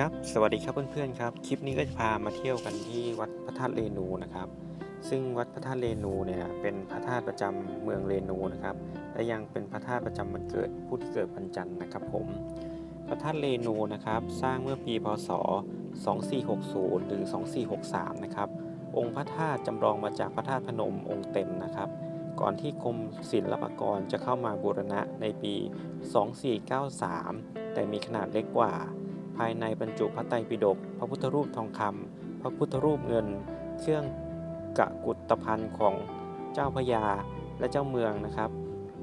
ครับสวัสดีครับเพื่อนๆครับ คลิปนี้ก็จะพามาเที่ยวกันที่วัดพระธาตุเรนูนะครับ ซึ่งวัดพระธาตุเรนูเนี่ยเป็นพระธาตุประจำเมืองเรนูนะครับ และยังเป็นพระธาตุประจำวันเกิดผู้ที่เกิดวันจันทร์นะครับผม พระธาตุเรนูนะครับสร้างเมื่อปีพศ 2460 หรือ 2463 นะครับ องค์พระธาตุจำลองมาจากพระธาตุพนมองค์เต็มนะครับ ก่อนที่กรมศิลปากรจะเข้ามาบูรณะในปี 2493 แต่มีขนาดเล็กกว่า ภายในบรรจุพระไตรปิฎกพระพุทธรูปทองคำพระพุทธรูปเงิน เครื่องกะกุตภัณฑ์ของเจ้าพระยาและเจ้าเมืองนะครับ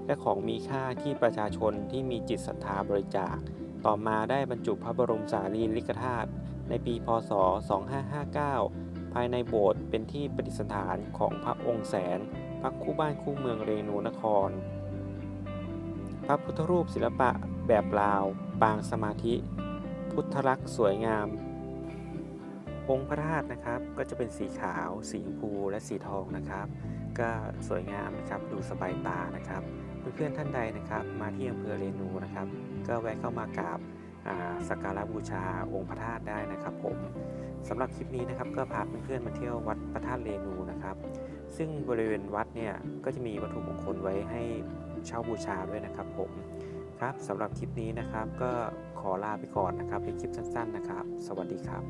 และของมีค่าที่ประชาชนที่มีจิตศรัทธาบริจาค ต่อมาได้บรรจุพระบรมสารีริกธาตุในปีพศ 2559 ภายในโบสถ์เป็นที่ประดิษฐานของพระองค์แสน พระคู่บ้านคู่เมืองเรนูนคร พระพุทธรูปศิลปะแบบลาว ปางสมาธิ พุทธลักษณ์สวยงาม องค์พระธาตุนะครับก็จะเป็นสีขาว สีชมพูและสีทองนะครับ ก็สวยงามนะครับดูสบายตานะครับ เพื่อนๆท่านใดนะครับ มาที่อำเภอเรนูนะครับ ก็แวะเข้ามากราบสักการะบูชาองค์พระธาตุได้นะครับผมสำหรับคลิปนี้นะครับก็พาเพื่อนๆมาเที่ยววัดพระธาตุเรนูนะครับ ซึ่งบริเวณวัดเนี่ยก็จะมีวัตถุมงคลไว้ให้เช่าบูชาด้วยนะครับผม ครับสำหรับคลิปนี้นะครับ ก็ขอลาไปก่อนนะครับเป็นคลิปสั้นๆนะครับ สวัสดีครับ